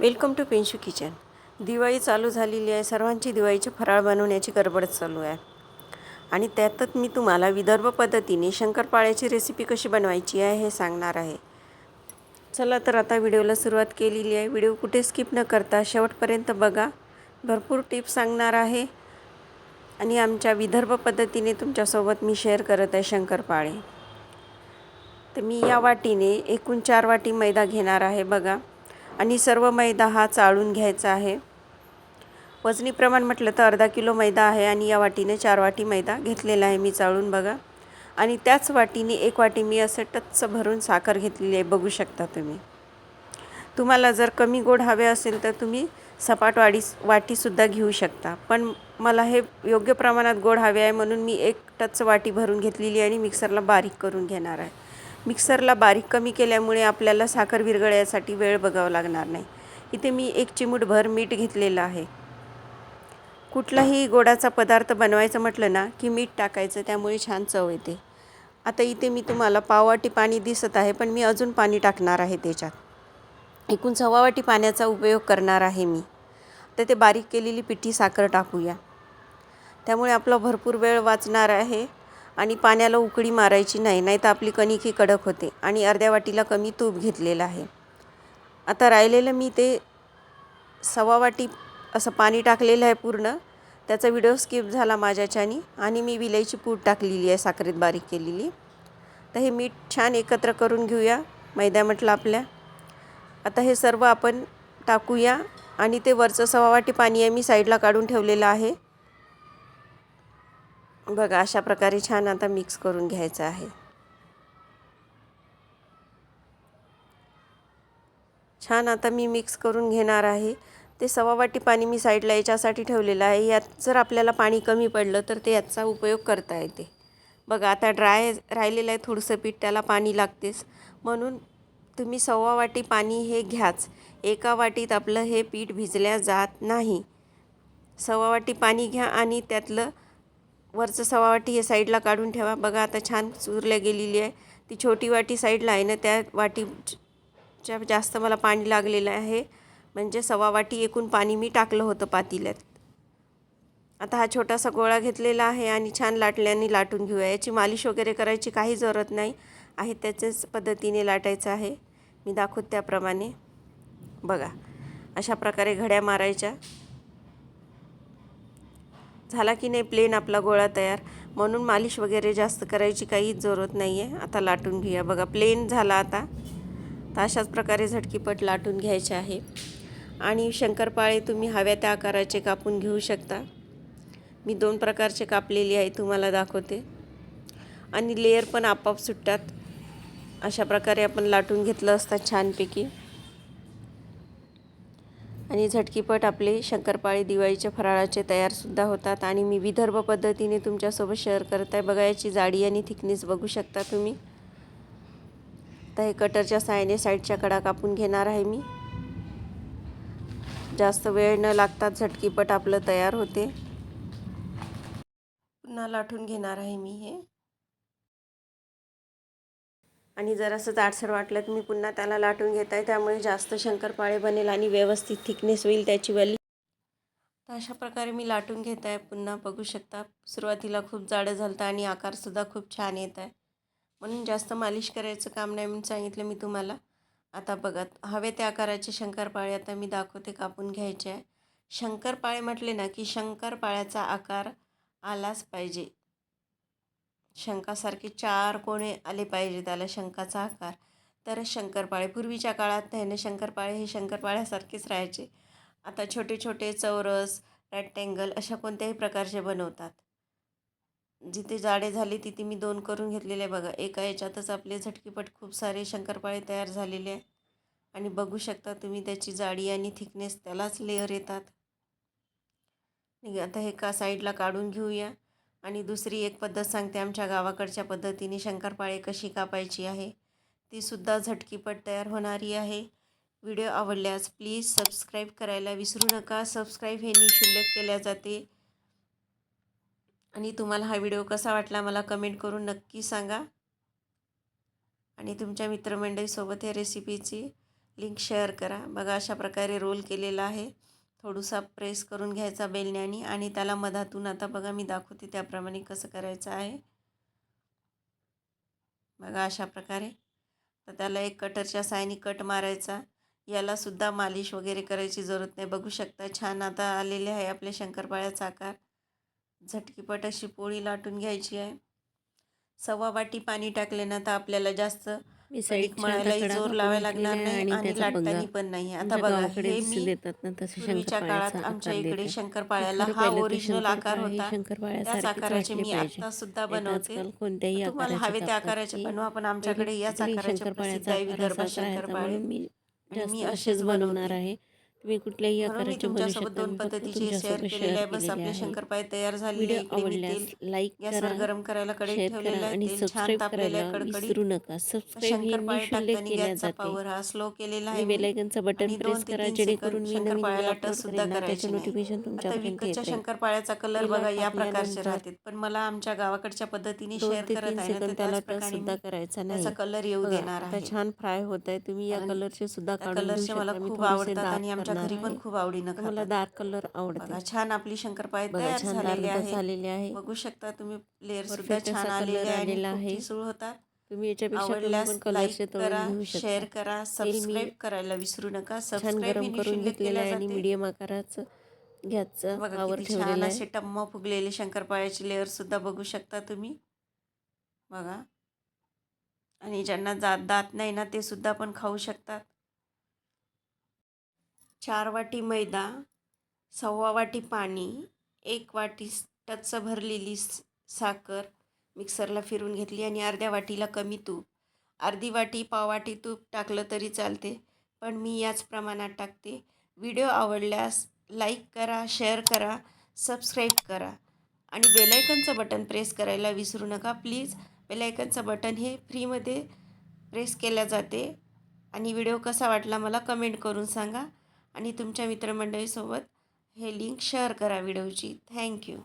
Welcome to पेन्शू kitchen. Diwali चालू झालेली आहे. सर्वांची दिवाळीचे फराळ बनवण्याची गडबड चालू आहे. आणि त्यातच मी तुम्हाला विदर्भ पद्धतीने शंकरपाळ्याची रेसिपी कशी बनवायची आहे हे सांगणार आहे. चला तर आता व्हिडिओला सुरुवात केलेली आहे. व्हिडिओ कुठे स्किप न करता शेवटपर्यंत बघा. भरपूर टिप्स सांगणार आहे. आणि आमच्या विदर्भ पद्धतीने तुमच्यासोबत मी शेअर करत आहे शंकरपाळे. तर मी या वाटीने एकूण चार वाटी मैदा घेणार आहे. बघा. आणि सर्व मैदा हा चाळून घ्यायचा आहे. वजनी प्रमाण म्हटलं तर अर्धा किलो मैदा आहे आणि या वाटीने चार वाटी मैदा घेतलेला आहे मी चाळून बघा. आणि त्याच वाटीने एक वाटी मी असं टच्च भरून साखर घेतलेली आहे बघू शकता तुम्ही. तुम्हाला जर कमी गोड हवे असेल तर तुम्ही सपाट वाडी वाटीसुद्धा घेऊ शकता. पण मला हे योग्य प्रमाणात गोड हवे आहे म्हणून मी एक टच वाटी भरून घेतलेली आहे आणि मिक्सरला बारीक करून घेणार आहे. मिक्सरला बारीक कमी केल्यामुळे आपल्याला साखर विरघळण्यासाठी वेळ बघावा लागणार नाही. इथे मी एक चिमूटभर मीठ घेतलेलं आहे. कुठलाही गोडाचा पदार्थ बनवायचं म्हटलं ना की मीठ टाकायचं त्यामुळे छान चव येते. आता इथे मी तुम्हाला पाववाटी पाणी दिसत आहे पण मी अजून पाणी टाकणार आहे त्याच्यात. एकूण सव्वा वाटी पाण्याचा उपयोग करणार आहे मी. तर ते बारीक केलेली पिठी साखर टाकूया. त्यामुळे आपला भरपूर वेळ वाचणार आहे. आणि पाण्याला उकळी मारायची नाही नाही तर आपली कणिक ही कडक होते आणि अर्ध्या वाटीला कमी तूप घेतलेलं आहे. आता राहिलेलं मी ते सव्वा वाटी असं पाणी टाकलेलं आहे पूर्ण. त्याचा व्हिडिओ स्किप झाला माझ्याच्यानी आणि मी विलायची पूड टाकलेली आहे साखरेत बारीक केलेली. तर हे मीठ छान एकत्र करून घेऊया मैदा म्हटलं आपल्या. आता हे सर्व आपण टाकूया आणि ते वरचं सव्वा वाटी पाणी आहे मी साईडला काढून ठेवलेलं आहे. बघा अशा प्रकारे छान आता मिक्स करून घ्यायचं आहे. छान आता मी मिक्स करून घेणार आहे. ते सवा वाटी पाणी मी साईडला याच्यासाठी ठेवलेलं आहे. यात जर आपल्याला पाणी कमी पडलं तर ते याचा उपयोग करता येते. बघा आता ड्राय राहिलेलं आहे थोडंसं पीठ त्याला पाणी लागतेच. म्हणून तुम्ही सव्वा वाटी पाणी हे घ्याच. एका वाटीत आपलं हे पीठ भिजल्या जात नाही. सव्वा वाटी पाणी घ्या आणि त्यातलं वरचं सवा वाटी हे साईडला काढून ठेवा. बघा आता छान चुरल्या गेलेली आहे. ती छोटी वाटी साईडला आहे ना त्या वाटीच्या जास्त मला पाणी लागलेलं आहे. म्हणजे सवा वाटी एकूण पाणी मी टाकलं होतं पातील्यात. आता हा छोटासा गोळा घेतलेला आहे आणि छान लाटल्याने लाटून घेऊया. याची मालिश वगैरे करायची काही जरूरत नाही. आहे त्याच्याच पद्धतीने लाटायचं आहे. मी दाखवत त्याप्रमाणे. बघा अशा प्रकारे घड्या मारायच्या. झाला की नाही प्लेन आपला गोळा तयार. म्हणून मालिश वगैरे जास्त करायची काहीच जरूरत नाही आहे आता लाटून घेऊया. बघा प्लेन झाला आता. तर अशाच प्रकारे झटकीपट लाटून घ्यायचे आहे. आणि शंकरपाळे तुम्ही हव्या त्या आकाराचे कापून घेऊ शकता. मी दोन प्रकारचे कापलेली आहे तुम्हाला दाखवते. आणि लेअर पण आपोआप सुटतात. अशा प्रकारे आपण लाटून घेतलं असतं छानपैकी. आणि झटकीपट आपले शंकरपाळे दिवाळीच्या फराळाचे तयारसुद्धा होतात. आणि मी विदर्भ पद्धतीने तुमच्यासोबत शेअर करत आहे बघा याची जाडी आणि थिकनेस बघू शकता तुम्ही. तर हे कटरच्या साहाय्याने साईडच्या कडा कापून घेणार आहे मी. जास्त वेळ न लागतात झटकीपट आपलं तयार होते. पुन्हा लाटून घेणार आहे मी हे. आणि जरासं जाडसर वाटलं तर मी पुन्हा त्याला लाटून घेत आहे. त्यामुळे जास्त शंकरपाळे बनेल आणि व्यवस्थित थिकनेस होईल त्याची वली तर अशा प्रकारे मी लाटून घेत आहे. पुन्हा बघू शकता सुरुवातीला खूप जाडं झालं आणि आकारसुद्धा खूप छान येत आहे. म्हणून जास्त मालिश करायचं काम नाही म्हणून सांगितलं मी तुम्हाला. आता बघत हवे त्या आकाराचे शंकरपाळे आता मी दाखवते कापून घ्यायचे आहे. शंकरपाळे म्हटले ना की शंकरपाळ्याचा आकार आलाच पाहिजे. शंकासारखे चार कोणे आले पाहिजे त्याला शंकाचा आकार. तर शंकरपाळे पूर्वीच्या काळात त्याने शंकरपाळे हे शंकरपाळ्यासारखेच राहायचे. आता छोटे छोटे चौरस रॅक्टँगल अशा कोणत्याही प्रकारचे बनवतात. जिथे जाडे झाले तिथे मी दोन करून घेतलेले बघा. एका याच्यातच आपले झटकीपट खूप सारे शंकरपाळे तयार झालेले आहे आणि बघू शकता तुम्ही त्याची जाडी आणि थिकनेस त्यालाच लेअर येतात. आता हे का साईडला काढून घेऊया? आणि दुसरी एक पद्धत सांगते आमच्या गावाकडच्या पद्धतीने शंकरपाळे कशी कापायची आहे तीसुद्धा झटकीपट तयार होणारी आहे. व्हिडिओ आवडल्यास प्लीज सबस्क्राईब करायला विसरू नका. सबस्क्राईब हे निशुल्क केल्या जाते. आणि तुम्हाला हा व्हिडिओ कसा वाटला मला कमेंट करून नक्की सांगा. आणि तुमच्या मित्रमंडळीसोबत या रेसिपीची लिंक शेअर करा. बघा अशा प्रकारे रोल केलेला आहे. थोडूसा प्रेस करून घ्यायचा बेलण्याने आणि त्याला मधातून आता बघा मी दाखवते त्याप्रमाणे कसं करायचं आहे. बघा अशा प्रकारे. तर त्याला एक कटरच्या साहाय्याने कट मारायचा. याला सुद्धा मालिश वगैरे करायची जरूरत नाही. बघू शकता छान आता आलेले आहे आपल्या शंकरपाळ्याचा आकार. झटकीपट अशी पोळी लाटून घ्यायची आहे. सव्वा वाटी पाणी टाकले ना तर आपल्याला जास्त मी आता जोर लावायला लागणार नाही आणि लाटताना पण नाही. आता बघा हे मी देतात ना तसे पूर्वीच्या काळात आमच्या इकडे. शंकरपाळ्याला हा ओरिजिनल आकार होता. त्याच आकाराचे मी. आता सुद्धा बनवते. कोणत्याही तुम्हाला हवे त्या आकाराचे बनवा पण आमच्याकडे याच आकाराचे प्रसिद्ध आहे विदर्भ शंकरपाळे. मी असेच बनवणार आहे. तुम्ही कुठल्याही म्हणून मी आकाराचे बनवू तुमच्यासोबत शकता पद्धतीचे शेअर केलेले आहे. बस आपले शंकरपाळे तयार झालेले आवडल्यास लाईक करा गरम करायला शेअर ठेवलेलं आणि सबस्क्राईब आहे करायला विसरू नका. सबस्क्राईब हे निशुल्क केल्या जाते. पॉवर हा स्लो केलेला आहे. मी. बेलायकनचं बटन प्रेस करा जेणेकरून मी नवीन अपलोड सुद्धा करायचे त्याचे नोटिफिकेशन तुमच्यापर्यंत येत शंकरपाळ्याचा कलर बघा या प्रकारचे राहतात. पण मला आमच्या गावाकडच्या पद्धतीने शेअर करत आहे ना त्याला त्याच टच सुद्धा करायचा त्याचा नाही. कलर येऊ देणार आहे. छान फ्राय होत आहे तुम्ही या कलरचे सुद्धा कलरचे मला खूप आवडतात आणि आमच्या घरी पण खूप आवडीनं मला खातात. डार्क कलर आवडते बघा छान आपली शंकरपाळे बघा तयार छान झालेले झालेले आहे. बघू शकता तुम्ही लेअर सुद्धा छान आलेले आणि आलेला खूप आहे. ठिसूळ होतात तुम्ही याच्यापेक्षा कमी आवडल्यास पण कलरचे लाईक तळून करा घेऊ शेअर करा मी सबस्क्राईब करायला विसरू नका. छान सबस्क्राईब गरम करून निशुल्क घेतलेलं केल्या आहे आणि जाते मीडियम आकाराचं गॅसचं बघा पावर किती छान ठेवलेलं असे आहे. टम्म फुगलेले शंकरपाळ्याचे लेअर सुद्धा बघू शकता तुम्ही. बघा. आणि ज्यांना जात दात नाही ना ते सुद्धा पण खाऊ शकतात. चार वाटी मैदा सव्वा वाटी पाणी एक वाटी स- टच्च भरलेली साखर मिक्सरला फिरून घेतली आणि अर्ध्या वाटीला कमी तूप. अर्धी वाटी पाववाटी तूप टाकलं तरी चालते पण मी याच प्रमाणात टाकते. व्हिडिओ आवडल्यास लाईक करा शेअर करा सबस्क्राईब करा आणि बेलायकनचं बटन प्रेस करायला विसरू नका. प्लीज बेलायकनचं बटन हे फ्रीमध्ये प्रेस केल्या जाते. आणि व्हिडिओ कसा वाटला मला कमेंट करून सांगा. आणि तुमच्या मित्रमंडळीसोबत हे लिंक शेअर करा व्हिडिओची. थँक्यू.